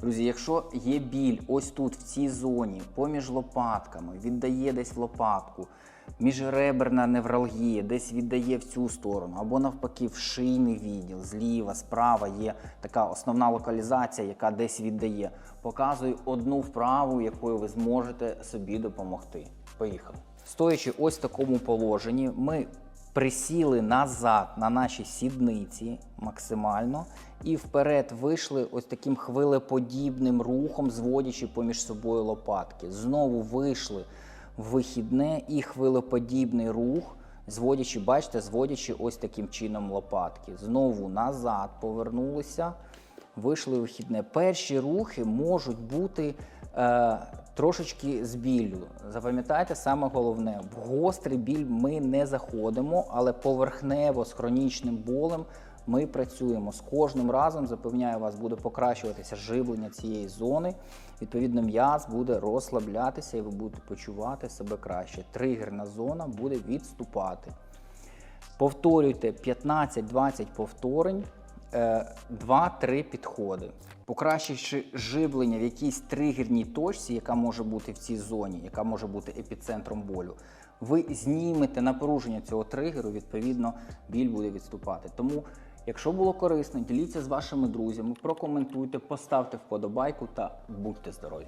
Друзі, якщо є біль ось тут, в цій зоні, поміж лопатками, віддає десь в лопатку, міжреберна невралгія, десь віддає в цю сторону, або навпаки, в шийний відділ, зліва, справа є така основна локалізація, яка десь віддає. Показую одну вправу, якою ви зможете собі допомогти. Поїхали. Стоячи ось в такому положенні, ми присіли назад на наші сідниці максимально і вперед вийшли ось таким хвилеподібним рухом, зводячи поміж собою лопатки. Знову вийшли в вихідне і хвилеподібний рух, зводячи, бачите, зводячи ось таким чином лопатки. Знову назад повернулися, вийшли в вихідне. Перші рухи можуть бути е, трошечки з біллю. Запам'ятайте, саме головне, в гострий біль ми не заходимо, але поверхнево з хронічним болем ми працюємо. З кожним разом, запевняю вас, буде покращуватися живлення цієї зони. Відповідно, м'яз буде розслаблятися і ви будете почувати себе краще. Тригерна зона буде відступати. Повторюйте 15-20 повторень, е, 2-3 підходи. Покращивши живлення в якійсь тригерній точці, яка може бути в цій зоні, яка може бути епіцентром болю, ви знімете напруження цього тригеру, відповідно, біль буде відступати. Тому, якщо було корисно, діліться з вашими друзями, прокоментуйте, поставте вподобайку та будьте здорові!